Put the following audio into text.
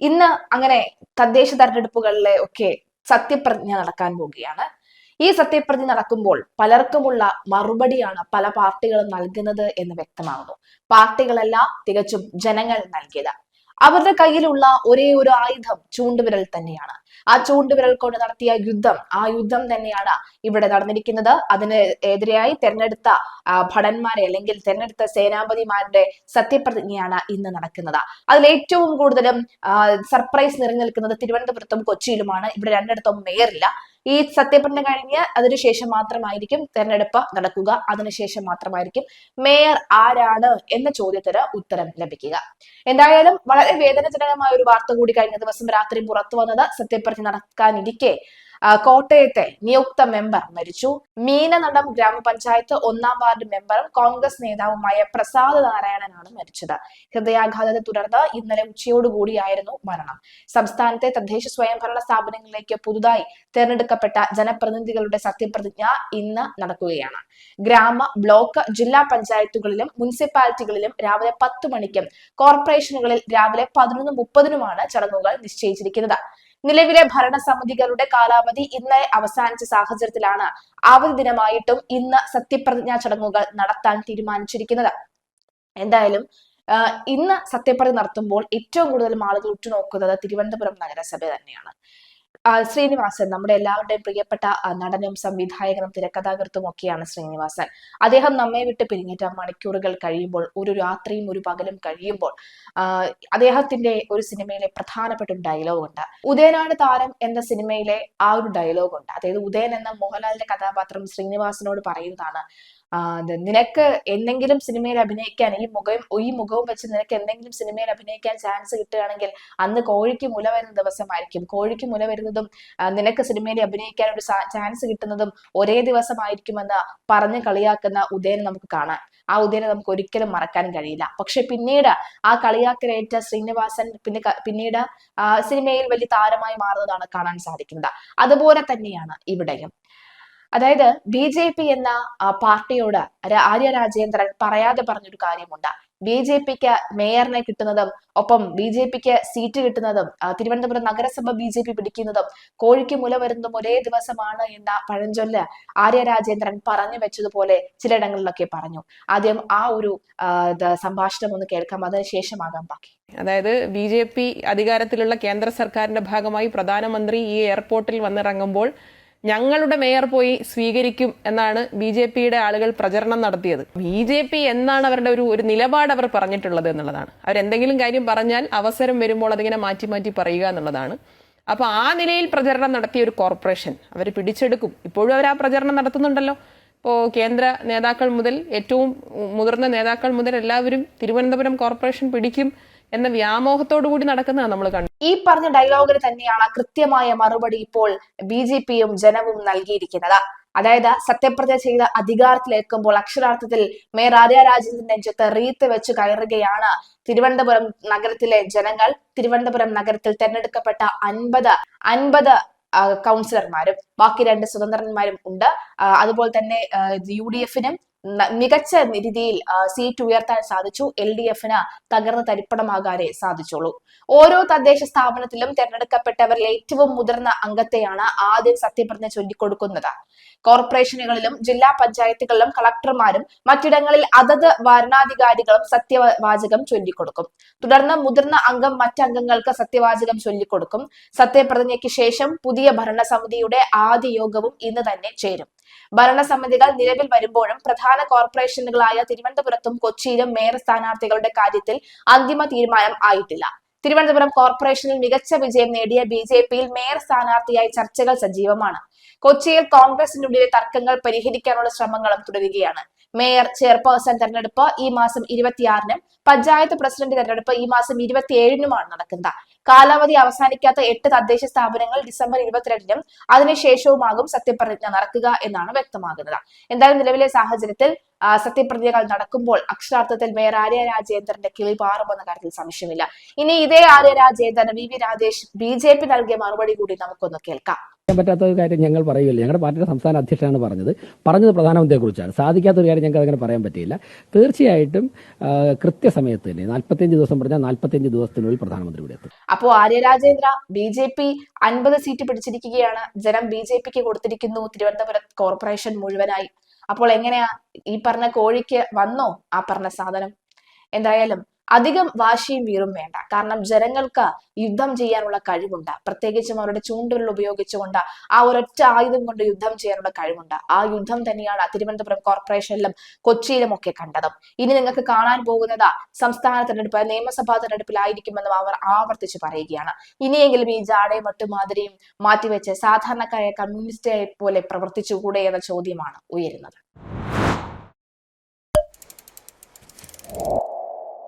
ഇന്ന് അങ്ങനെ തദ്ദേശ തെരഞ്ഞെടുപ്പുകളിലെ ഒക്കെ സത്യപ്രതിജ്ഞ നടക്കാൻ പോവുകയാണ്. ഈ സത്യപ്രതിജ്ഞ നടക്കുമ്പോൾ പലർക്കുമുള്ള മറുപടിയാണ് പല പാർട്ടികളും നൽകുന്നത് എന്ന് വ്യക്തമാകുന്നു പാർട്ടികളല്ല തികച്ചും ജനങ്ങൾ നൽകിയത്. അവരുടെ കയ്യിലുള്ള ഒരേ ഒരു ആയുധം ചൂണ്ടുവിരൽ തന്നെയാണ്. ആ ചൂണ്ടുവിരൽ കൊണ്ട് നടത്തിയ യുദ്ധം ആ യുദ്ധം തന്നെയാണ് ഇവിടെ നടന്നിരിക്കുന്നത്. അതിന് എതിരെയായി തെരഞ്ഞെടുത്ത ഭടന്മാരെ അല്ലെങ്കിൽ തെരഞ്ഞെടുത്ത സേനാപതിമാരുടെ സത്യപ്രതിജ്ഞയാണ് ഇന്ന് നടക്കുന്നത്. അതിൽ ഏറ്റവും കൂടുതലും സർപ്രൈസ് നിറഞ്ഞു നിൽക്കുന്നത് തിരുവനന്തപുരത്തും കൊച്ചിയിലുമാണ്. ഇവിടെ രണ്ടിടത്തും മേയറില്ല. ഈ സത്യപ്രതിജ്ഞ കഴിഞ്ഞ് അതിനുശേഷം മാത്രമായിരിക്കും തെരഞ്ഞെടുപ്പ് നടക്കുക. അതിനുശേഷം മാത്രമായിരിക്കും മേയർ ആരാണ് എന്ന ചോദ്യത്തിന് ഉത്തരം ലഭിക്കുക. എന്തായാലും വളരെ വേദനാജനകമായ ഒരു വാർത്ത കൂടി കഴിഞ്ഞ ദിവസം രാത്രി പുറത്തു വന്നത് സത്യപ്രതിജ്ഞ നടക്കാനിരിക്കെ കോട്ടയത്തെ നിയുക്ത മെമ്പർ മരിച്ചു. മീനനടം ഗ്രാമപഞ്ചായത്ത് ഒന്നാം വാർഡ് മെമ്പറും കോൺഗ്രസ് നേതാവുമായ പ്രസാദ് നാരായണനാണ് മരിച്ചത്. ഹൃദയാഘാതത്തെ തുടർന്ന് ഇന്നലെ ഉച്ചയോടുകൂടിയായിരുന്നു മരണം. സംസ്ഥാനത്തെ തദ്ദേശ സ്വയംഭരണ സ്ഥാപനങ്ങളിലേക്ക് പുതുതായി തെരഞ്ഞെടുക്കപ്പെട്ട ജനപ്രതിനിധികളുടെ സത്യപ്രതിജ്ഞ ഇന്ന് നടക്കുകയാണ്. ഗ്രാമ ബ്ലോക്ക് ജില്ലാ പഞ്ചായത്തുകളിലും മുനിസിപ്പാലിറ്റികളിലും രാവിലെ പത്ത് മണിക്കും കോർപ്പറേഷനുകളിൽ രാവിലെ പതിനൊന്ന് മുപ്പതിനുമാണ് ചടങ്ങുകൾ നിശ്ചയിച്ചിരിക്കുന്നത്. നിലവിലെ ഭരണസമിതികളുടെ കാലാവധി ഇന്നലെ അവസാനിച്ച സാഹചര്യത്തിലാണ് അവധി ദിനമായിട്ടും ഇന്ന് സത്യപ്രതിജ്ഞാ ചടങ്ങുകൾ നടത്താൻ തീരുമാനിച്ചിരിക്കുന്നത്. എന്തായാലും ഇന്ന് സത്യപ്രതിജ്ഞ നടത്തുമ്പോൾ ഏറ്റവും കൂടുതൽ ആളുകൾ ഉറ്റുനോക്കുന്നത് തിരുവനന്തപുരം നഗരസഭ തന്നെയാണ്. ശ്രീനിവാസൻ നമ്മുടെ എല്ലാവരുടെയും പ്രിയപ്പെട്ട നടനും സംവിധായകനും തിരക്കഥാകൃത്തും ഒക്കെയാണ് ശ്രീനിവാസൻ. അദ്ദേഹം നമ്മെ വിട്ട് പിരിഞ്ഞിട്ട് മണിക്കൂറുകൾ കഴിയുമ്പോൾ ഒരു രാത്രിയും ഒരു പകലും കഴിയുമ്പോൾ അദ്ദേഹത്തിന്റെ ഒരു സിനിമയിലെ പ്രധാനപ്പെട്ട ഒരു ഡയലോഗ് ഉണ്ട്. ഉദയനാട് താരം എന്ന സിനിമയിലെ ആ ഒരു ഡയലോഗ് ഉണ്ട്. അതായത് ഉദയൻ എന്ന മോഹൻലാലിന്റെ കഥാപാത്രം ശ്രീനിവാസനോട് പറയുന്നതാണ്. നിനക്ക് എന്തെങ്കിലും സിനിമയിൽ അഭിനയിക്കാൻ ഈ മുഖം ഈ മുഖവും വെച്ച് നിനക്ക് എന്തെങ്കിലും സിനിമയിൽ അഭിനയിക്കാൻ ചാൻസ് കിട്ടുകയാണെങ്കിൽ അന്ന് കോഴിക്ക് മുല വരുന്ന ദിവസമായിരിക്കും. കോഴിക്ക് മുല വരുന്നതും നിനക്ക് സിനിമയിൽ അഭിനയിക്കാൻ ഒരു ചാൻസ് കിട്ടുന്നതും ഒരേ ദിവസമായിരിക്കുമെന്ന് പറഞ്ഞ് കളിയാക്കുന്ന ഉദയനെ നമുക്ക് കാണാം ആ ഉദയനെ നമുക്ക് ഒരിക്കലും മറക്കാൻ കഴിയില്ല. പക്ഷെ പിന്നീട് ആ കളിയാക്കലേറ്റ ശ്രീനിവാസൻ പിന്നെ പിന്നീട് സിനിമയിൽ വലിയ താരമായി മാറുന്നതാണ് കാണാൻ സാധിക്കുന്നത്. അതുപോലെ തന്നെയാണ് ഇവിടെയും. അതായത് ബി ജെ പി എന്ന പാർട്ടിയോട് ആര്യ രാജേന്ദ്രൻ പറയാതെ പറഞ്ഞൊരു കാര്യമുണ്ട്. ബി ജെ പിക്ക് മേയറിനെ കിട്ടുന്നതും ഒപ്പം ബി ജെ പിക്ക് സീറ്റ് കിട്ടുന്നതും തിരുവനന്തപുരം നഗരസഭ ബി ജെ പി പിടിക്കുന്നതും കോഴിക്ക് മുല വരുന്നതും ഒരേ ദിവസമാണ് എന്ന പഴഞ്ചൊല്ല് ആര്യ രാജേന്ദ്രൻ പറഞ്ഞു വെച്ചതുപോലെ ചിലയിടങ്ങളിലൊക്കെ പറഞ്ഞു. ആദ്യം ആ ഒരു സംഭാഷണം ഒന്ന് കേൾക്കാം. അതിനുശേഷമാകാം ബാക്കി. അതായത് ബി ജെ പി അധികാരത്തിലുള്ള കേന്ദ്ര സർക്കാരിന്റെ ഭാഗമായി പ്രധാനമന്ത്രി ഈ എയർപോർട്ടിൽ വന്നിറങ്ങുമ്പോൾ ഞങ്ങളുടെ മേയർ പോയി സ്വീകരിക്കും എന്നാണ് ബി ജെ പിയുടെ ആളുകൾ പ്രചരണം നടത്തിയത്. ബി ജെ പി എന്നാണ് അവരുടെ ഒരു ഒരു നിലപാട് അവർ പറഞ്ഞിട്ടുള്ളത് എന്നുള്ളതാണ്. അവരെന്തെങ്കിലും കാര്യം പറഞ്ഞാൽ അവസരം വരുമ്പോൾ അതിങ്ങനെ മാറ്റി മാറ്റി പറയുക എന്നുള്ളതാണ്. അപ്പൊ ആ നിലയിൽ പ്രചരണം നടത്തിയ ഒരു കോർപ്പറേഷൻ അവർ പിടിച്ചെടുക്കും. ഇപ്പോഴും അവർ ആ പ്രചരണം നടത്തുന്നുണ്ടല്ലോ. ഇപ്പോൾ കേന്ദ്ര നേതാക്കൾ മുതൽ ഏറ്റവും മുതിർന്ന നേതാക്കൾ മുതൽ എല്ലാവരും തിരുവനന്തപുരം കോർപ്പറേഷൻ പിടിക്കും. എന്ന വ്യാമോഹത്തോടു കൂടി നടക്കുന്നതാണ് നമ്മൾ കണ്ടു ഈ പറഞ്ഞ ഡയലോഗിന് തന്നെയാണ് കൃത്യമായ മറുപടി ഇപ്പോൾ ബി ജെ പിയും ജനവും നൽകിയിരിക്കുന്നത്. അതായത് സത്യപ്രതിജ്ഞ ചെയ്ത അധികാരത്തിലേക്കുമ്പോൾ അക്ഷരാർത്ഥത്തിൽ മേയർ ആര്യ രാജേന്ദ്രൻ നെഞ്ചത്ത് റീത്ത് വെച്ച് കയറുകയാണ് തിരുവനന്തപുരം നഗരത്തിലെ ജനങ്ങൾ. തിരുവനന്തപുരം നഗരത്തിൽ തെരഞ്ഞെടുക്കപ്പെട്ട അൻപത് അൻപത് കൗൺസിലർമാരും ബാക്കി രണ്ട് സ്വതന്ത്രന്മാരും ഉണ്ട്. അതുപോലെ തന്നെ യു ഡി എഫിനും മികച്ച രീതിയിൽ സീറ്റ് ഉയർത്താൻ സാധിച്ചു. എൽ ഡി എഫിന് തകർന്ന് തരിപ്പണമാകാനേ സാധിച്ചുള്ളൂ. ഓരോ തദ്ദേശ സ്ഥാപനത്തിലും തെരഞ്ഞെടുക്കപ്പെട്ടവരിൽ ഏറ്റവും മുതിർന്ന അംഗത്തെയാണ് ആദ്യം സത്യപ്രതിജ്ഞ ചൊല്ലിക്കൊടുക്കുന്നത്. കോർപ്പറേഷനുകളിലും ജില്ലാ പഞ്ചായത്തുകളിലും കളക്ടർമാരും മറ്റിടങ്ങളിൽ അതത് വരണാധികാരികളും സത്യവാചകം ചൊല്ലിക്കൊടുക്കും. തുടർന്ന് മുതിർന്ന അംഗം മറ്റംഗങ്ങൾക്ക് സത്യവാചകം ചൊല്ലിക്കൊടുക്കും. സത്യപ്രതിജ്ഞയ്ക്ക് ശേഷം പുതിയ ഭരണസമിതിയുടെ ആദ്യ യോഗവും ഇന്ന് തന്നെ ചേരും. ഭരണസമിതികൾ നിലവിൽ വരുമ്പോഴും പ്രധാന കോർപ്പറേഷനുകളായ തിരുവനന്തപുരത്തും കൊച്ചിയിലും മേയർ സ്ഥാനാർത്ഥികളുടെ കാര്യത്തിൽ അന്തിമ തീരുമാനം ആയിട്ടില്ല. തിരുവനന്തപുരം കോർപ്പറേഷനിൽ മികച്ച വിജയം നേടിയ ബി ജെ പിയിൽ മേയർ സ്ഥാനാർത്ഥിയായി ചർച്ചകൾ സജീവമാണ്. കൊച്ചിയിൽ കോൺഗ്രസിനുള്ളിലെ തർക്കങ്ങൾ പരിഹരിക്കാനുള്ള ശ്രമങ്ങളും തുടരുകയാണ്. മേയർ ചെയർപേഴ്സൺ തെരഞ്ഞെടുപ്പ് ഈ മാസം ഇരുപത്തിയാറിനും പഞ്ചായത്ത് പ്രസിഡന്റ് തെരഞ്ഞെടുപ്പ് ഈ മാസം ഇരുപത്തിയേഴിനുമാണ് നടക്കുന്നത്. കാലാവധി അവസാനിക്കാത്ത എട്ട് തദ്ദേശ സ്ഥാപനങ്ങൾ ഡിസംബർ ഇരുപത്തിരണ്ടിനും അതിനുശേഷവുമാകും സത്യപ്രതിജ്ഞ നടക്കുക എന്നാണ് വ്യക്തമാകുന്നത്. എന്തായാലും നിലവിലെ സാഹചര്യത്തിൽ സത്യപ്രതിജ്ഞകൾ നടക്കുമ്പോൾ അക്ഷരാർത്ഥത്തിൽ മേയർ ആര്യ രാജേന്ദ്രന്റെ കിളി പാറുമെന്ന കാര്യത്തിൽ സംശയമില്ല. ഇനി ഇതേ Arya Rajendran V V Rajesh B J P നൽകിയ മറുപടി കൂടി നമുക്കൊന്ന് കേൾക്കാം. പറ്റാത്ത ഒരു കാര്യം ഞങ്ങൾ പറയില്ല ഞങ്ങളുടെ പാർട്ടിയുടെ സംസ്ഥാന അധ്യക്ഷനാണ് പറഞ്ഞത്. പറഞ്ഞത് പ്രധാനമന്ത്രിയെക്കുറിച്ചാണ് സാധിക്കാത്ത ഒരു കാര്യം ഞങ്ങൾക്ക് അങ്ങനെ പറയാൻ പറ്റിയില്ല. തീർച്ചയായിട്ടും കൃത്യസമയത്ത് തന്നെ നാൽപ്പത്തിയഞ്ച് ദിവസം പറഞ്ഞാൽ നാൽപ്പത്തിയഞ്ച് ദിവസത്തിനുള്ളിൽ പ്രധാനമന്ത്രി ഇവിടെ എത്തും. അപ്പോ Arya Rajendra B J P അൻപത് സീറ്റ് പിടിച്ചിരിക്കുകയാണ്. ജനം ബി ജെ പിക്ക് കൊടുത്തിരിക്കുന്നു. തിരുവനന്തപുരം കോർപ്പറേഷൻ മുഴുവനായി അപ്പോൾ എങ്ങനെയാ ഈ പറഞ്ഞ കോഴിക്ക് വന്നോ ആ പറഞ്ഞ സാധനം? എന്തായാലും അധികം വാശിയും വീറും വേണ്ട. കാരണം ജനങ്ങൾക്ക് യുദ്ധം ചെയ്യാനുള്ള കഴിവുണ്ട്. പ്രത്യേകിച്ചും അവരുടെ ചൂണ്ടുകൾ ഉപയോഗിച്ചുകൊണ്ട് ആ ഒരൊറ്റ ആയുധം കൊണ്ട് യുദ്ധം ചെയ്യാനുള്ള കഴിവുണ്ട്. ആ യുദ്ധം തന്നെയാണ് തിരുവനന്തപുരം കോർപ്പറേഷനിലും കൊച്ചിയിലും ഒക്കെ കണ്ടതും. ഇനി നിങ്ങൾക്ക് കാണാൻ പോകുന്നത് സംസ്ഥാന തെരഞ്ഞെടുപ്പ് നിയമസഭാ തെരഞ്ഞെടുപ്പിലായിരിക്കുമെന്നും അവർ ആവർത്തിച്ച് പറയുകയാണ്. ഇനിയെങ്കിലും ഈ ജാടയും മറ്റുമാതിരിയും മാറ്റിവെച്ച് സാധാരണക്കാരെ കമ്മ്യൂണിസ്റ്റായ പോലെ പ്രവർത്തിച്ചുകൂടെ എന്ന ചോദ്യമാണ് ഉയരുന്നത്.